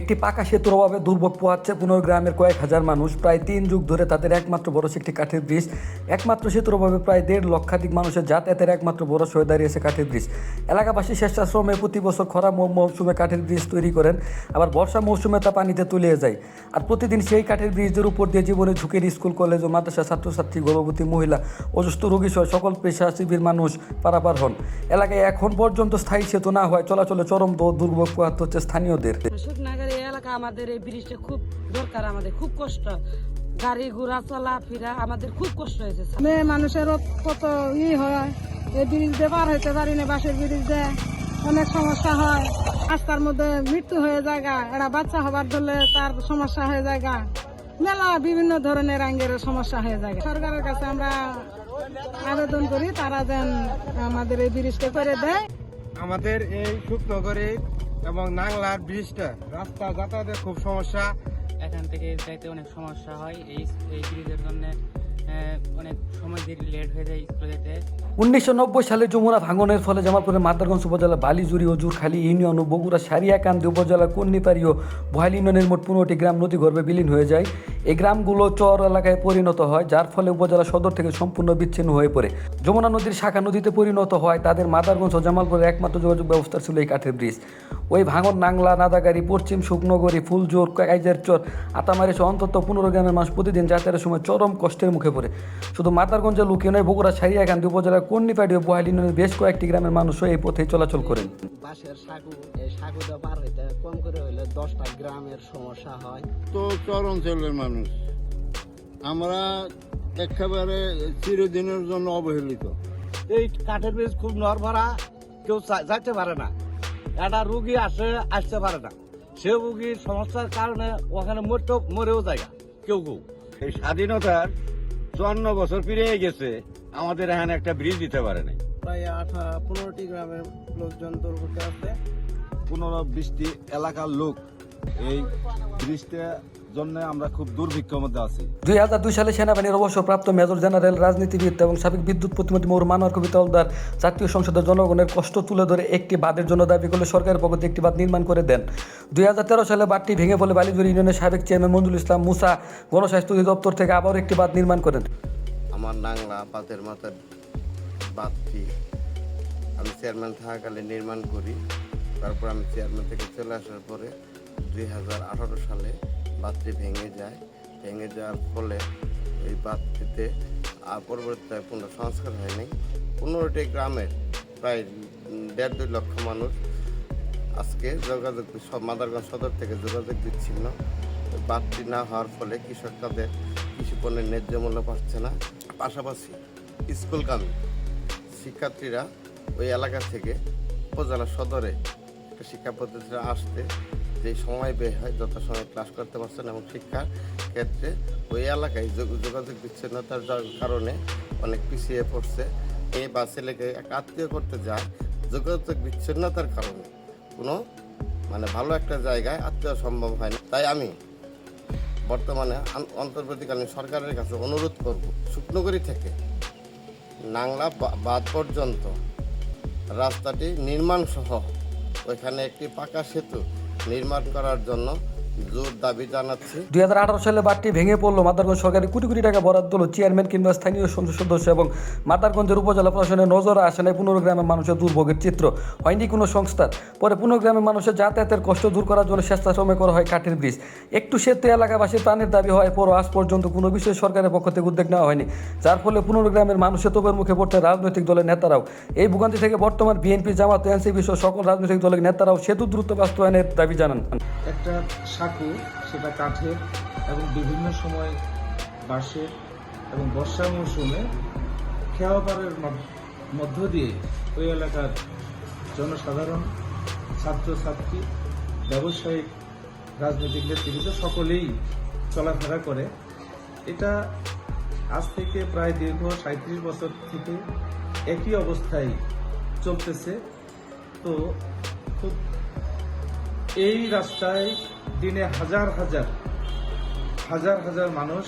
একটি পাকা সেতুর অভাবে দুর্ভোগ পোহাচ্ছে পুনর গ্রামের কয়েক হাজার মানুষ। প্রায় তিন যুগ ধরে তাদের একমাত্র ভরসা একটি কাঠের ব্রিজ। একমাত্র সেতুর অভাবে প্রায় দেড় লক্ষাধিক মানুষের যাতায়াতের একমাত্র বরস হয়ে দাঁড়িয়েছে কাঠের ব্রিজ। এলাকাবাসী স্বেচ্ছাশ্রমে প্রতি বছর খরা মৌসুমে কাঠের ব্রিজ তৈরি করেন, আবার বর্ষা মৌসুমে তা পানিতে তুলিয়ে যায়। আর প্রতিদিন সেই কাঠের ব্রিজের উপর দিয়ে জীবনে ঝুঁকির স্কুল, কলেজ ও মাদ্রাসা ছাত্রছাত্রী, গর্ভবতী মহিলা, অসুস্থ রোগী সহ সকল পেশাজীবীর মানুষ পারাপার হন। এলাকায় এখন পর্যন্ত স্থায়ী সেতু না হয় চলাচলে চরম দুর্ভোগ পোহাতে হচ্ছে স্থানীয়দের আমাদের এই ব্রিজটা খুব দরকার আমাদের খুব কষ্ট গাড়ি ঘোড়া চলা ফিরা আমাদের খুব কষ্ট হয়েছে মেয়ে মানুষেরও কত ই হয় এই ব্রিজ দিয়ে পার হইতে পারি না বাসের ব্রিজ দিয়ে অনেক সমস্যা হয় রাস্তার মধ্যে মৃত্যু হয়ে যায় গা। এরা বাচ্চা হবার ধরলে তার সমস্যা হয়ে যায় গা। মেলা বিভিন্ন ধরনের আঙ্গের সমস্যা হয়ে যায় সরকারের কাছে আমরা আবেদন করি তারা যেন আমাদের এই ব্রিজটা করে দেয় আমাদের এই শুকনগরে এবং নাংলার ব্রিজটা, রাস্তা যাতায়াতের খুব সমস্যা। এখান থেকে যাইতে অনেক সমস্যা হয় এই এই ব্রিজের জন্য। অনেক সময় লেট হয়ে যায় স্কুলে যেতে। উনিশশো নব্বই সালে যমুনা ভাঙনের ফলে জামালপুরের মাদারগঞ্জ উপজেলা বালিজুরি ও জুরখালী ইউনিয়ন ও বগুড়া, সারিয়াকান্দি উপজেলা কন্নিপাড়ি ও বহালি ইউনিয়নের মোট পনেরোটি গ্রাম নদী গর্ভে বিলীন হয়ে যায়। এই গ্রামগুলো চর এলাকায় পরিণত হয়, যার ফলে উপজেলা সদর থেকে সম্পূর্ণ বিচ্ছিন্ন হয়ে পড়ে। যমুনা নদীর শাখা নদীতে পরিণত হয়, তাদের মাদারগঞ্জ ও জামালপুরের একমাত্র যোগাযোগ ব্যবস্থা ছিল এই কাঠের ব্রিজ। ওই ভাঙন, নাংলা, নাদাগাড়ি, পশ্চিম শুকনগরী, ফুলজোর কাইজার চর আতামারি সহ অন্তত পনেরো গ্রামের মানুষ প্রতিদিন যাতায়াতের সময় চরম কষ্টের মুখে পড়ে শুধু মাদারগঞ্জের লোকে নয় বগুড়া সারিয়াকান্দি উপজেলার কন্নিপাড়ি ও বহালি ইউনিয়নের বেশ কয়েকটি গ্রামের মানুষও এই পথে চলাচল করেন। বাঁশের সাগু সাগুটা পার হইতে কম করে হইলে দশটা গ্রামের সমস্যা হয়। তো চর অঞ্চলের মানুষ। আমরা একেবারে চিরদিনের জন্য অবহেলিত। এই কাঠের বীজ খুব নরভরা কেউ যাইতে পারে না। একটা রুগী আসে আসতে পারে না। সে রুগীর সমস্যার কারণে ওখানে মরতে মরেও যায় কেউ কেউ। এই স্বাধীনতার চুয়ান্ন বছর পেরিয়ে গেছে আমাদের এখানে একটা ব্রিজ দিতে পারে নাই। প্রায় আঠা পনেরোটি গ্রামের লোকজন দুর্ভোগে আছে। পনেরো বিশটি এলাকার লোক এই ব্রিজটার জন্য আমরা খুব দুর্ভিক্ষের মধ্যে আছি। দুই হাজার দুই সালে সেনাবাহিনীর অবসরপ্রাপ্ত মেজর জেনারেল রাজনীতিবিদ এবং সাবেক বিদ্যুৎ প্রতিমন্ত্রী মৌর মানোয়ার কবিতা হলদার জাতীয় সংসদের জনগণের কষ্ট তুলে ধরে একটি বাঁধের জন্য দাবি করলে সরকারের পক্ষ থেকে একটি বাঁধ নির্মাণ করে দেন। দুই হাজার তেরো সালে বাঁধটি ভেঙে পড়লে বালিজুরি ইউনিয়নের সাবেক চেয়ারম্যান মঞ্জুল ইসলাম মুসা গণস্বাস্থ্য অধিদপ্তর থেকে আবারও একটি বাঁধ নির্মাণ করেন। আমার নাংলা বাতের মাথার বাঁধটি আমি চেয়ারম্যান থাকাকালে নির্মাণ করি। তারপর আমি চেয়ারম্যান থেকে চলে আসার পরে দুই হাজার আঠারো সালে বাঁধটি ভেঙে যায়। ভেঙে যাওয়ার ফলে এই বাঁধটিতে আর পরবর্তীতে পুনঃ সংস্কার হয়নি। পনেরোটি গ্রামের প্রায় দেড় দুই লক্ষ মানুষ আজকে যোগাযোগ সব মাদারগঞ্জ সদর থেকে যোগাযোগ বিচ্ছিন্ন। বাঁধটি না হওয়ার ফলে কৃষক তাদের কৃষি পণ্যের ন্যায্য মূল্য পাচ্ছে না। পাশাপাশি স্কুলগামী শিক্ষার্থীরা ওই এলাকা থেকে উপজেলা সদরে একটা শিক্ষা পদ্ধতিটা আসতে যে সময় ব্যয় হয়, যত সময় ক্লাস করতে পারছেন এবং শিক্ষার ক্ষেত্রে ওই এলাকায় যোগ- যোগাযোগ বিচ্ছিন্নতার কারণে অনেক পিছিয়ে পড়ছে। এই বা ছেলেকে এক আত্মীয় করতে যায় যোগাযোগ বিচ্ছিন্নতার কারণে কোনো মানে ভালো একটা জায়গায় আত্মীয় সম্ভব হয় না তাই আমি বর্তমানে অন্তর্বর্তীকালীন সরকারের কাছে অনুরোধ করব, শুকনগরী থেকে নাংলা বা- বাঁধ পর্যন্ত রাস্তাটি নির্মাণ সহ ওইখানে একটি পাকা সেতু নির্মাণ করার জন্য জোর দাবি জানাচ্ছি। দুই হাজার আঠারো সালে বাঁধটি ভেঙে পড়ল মাদারগঞ্জ সরকারি কোটি কোটি টাকা বরাদ্দ হলো চেয়ারম্যান কিংবা স্থানীয় সংসদ সদস্য এবং মাদারগঞ্জের উপজেলা প্রশাসনের নজরে আসে না পনেরো গ্রামের মানুষের দুর্ভোগের চিত্র। হয়নি কোনো সংস্থার পরে পনেরো গ্রামের মানুষের যাতায়াতের কষ্ট দূর করার জন্য স্বেচ্ছাশ্রমে করা হয় কাঠের ব্রিজ। একটু সেতু এলাকাবাসীর প্রাণের দাবি হয় পর আজ পর্যন্ত কোনো বিষয়ে সরকারের পক্ষ থেকে উদ্যোগ নেওয়া হয়নি। যার ফলে পনেরো গ্রামের মানুষের তোপের মুখে পড়তে রাজনৈতিক দলের নেতারাও। এই ভোগান্তি থেকে বর্তমান বিএনপি জামাত এনসিপি সহ সকল রাজনৈতিক দলের নেতারাও সেতু দ্রুত বাস্তবায়নের দাবি জানান। একটা সাঁকু সেটা কাঠের এবং বিভিন্ন সময় বাঁশের এবং বর্ষা মৌসুমে খেয়াপাড়ের মধ্য দিয়ে ওই এলাকার জনসাধারণ, ছাত্রছাত্রী, ব্যবসায়িক রাজনৈতিক নেতৃবৃন্দ সকলেই চলাফেরা করে। এটা আজ থেকে প্রায় দীর্ঘ সাঁত্রিশ বছর থেকে একই অবস্থায় চলতেছে। তো খুব এই রাস্তায় দিনে হাজার হাজার হাজার হাজার মানুষ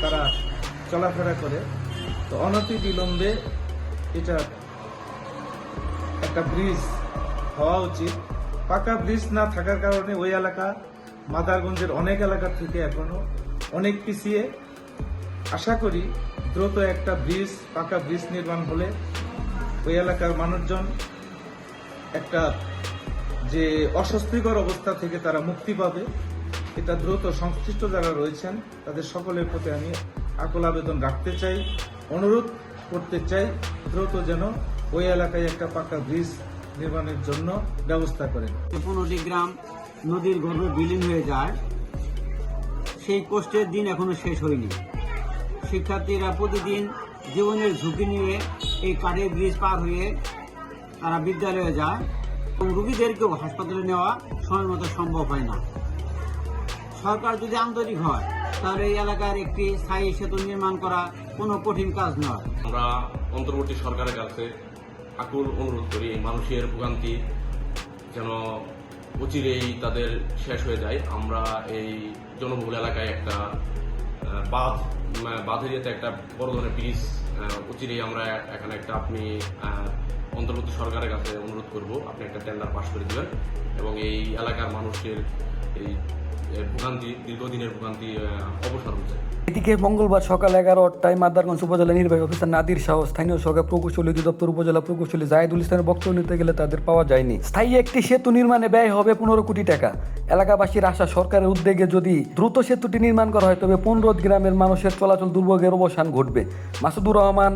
তারা চলাফেরা করে। তো অনতি বিলম্বে এটা একটা ব্রিজ হওয়া উচিত। পাকা ব্রিজ না থাকার কারণে ওই এলাকা, মাদারগঞ্জের অনেক এলাকা থেকে এখনও অনেক পিছিয়ে। আশা করি দ্রুত একটা ব্রিজ পাকা ব্রিজ নির্মাণ হলে ওই এলাকার মানুষজন একটা যে অস্বস্তিকর অবস্থা থেকে তারা মুক্তি পাবে, এটা দ্রুত সংশ্লিষ্ট যারা রয়েছেন, তাদের সকলের প্রতি আমি আকুল আবেদন রাখতে চাই, অনুরোধ করতে চাই, দ্রুত যেন ওই এলাকায় একটা পাকা ব্রিজ নির্মাণের জন্য ব্যবস্থা করেন। পনেরোটি গ্রাম নদীর গর্ভে বিলীন হয়ে যায়, সেই কষ্টের দিন এখনও শেষ হয়নি। শিক্ষার্থীরা প্রতিদিন জীবনের ঝুঁকি নিয়ে এই কাঠের ব্রিজ পার হয়ে তারা বিদ্যালয়ে যায়। রুগীদেরকেও হাসপাতালে নেওয়া সময় মতো সম্ভব হয় না। সরকার যদি আন্তরিক হয়, তাহলে এই এলাকার একটি স্থায়ী সেতু নির্মাণ করা কোনো কঠিন কাজ নয়। আমরা অন্তর্বর্তী সরকারের কাছে আকুল অনুরোধ করি মানুষের ভোগান্তি যেন অচিরেই তাদের শেষ হয়ে যায়। আমরা এই জনবহুল এলাকায় একটা বাঁধ বাঁধের একটা বড় ধরনের ব্রিজ অচিরেই আমরা এখানে একটা আপনি অন্তর্বর্তী সরকারের কাছে অনুরোধ করব, আপনি একটা টেন্ডার পাস করে দেবেন এবং এই এলাকার মানুষের এই ভোগান্তি, দীর্ঘদিনের ভোগান্তি অবসর হচ্ছে এদিকে মঙ্গলবার সকাল এগারোটায় মাদারগঞ্জ উপজেলা নির্বাহী অফিসার নাদির শাহ স্থানীয় সরকার প্রকৌশলী অধিদপ্তর উপজেলা প্রকৌশলী জাহিদুল ইসলামের বক্তব্য নিতে গেলে তাদের পাওয়া যায়নি। স্থায়ী একটি সেতু নির্মাণে ব্যয় হবে পনেরো কোটি টাকা। এলাকাবাসীর আশা, সরকারের উদ্যোগে যদি দ্রুত সেতুটি নির্মাণ করা হয়, তবে পনেরো গ্রামের মানুষের চলাচল দুর্ভোগের অবসান ঘটবে। মাসুদুর রহমান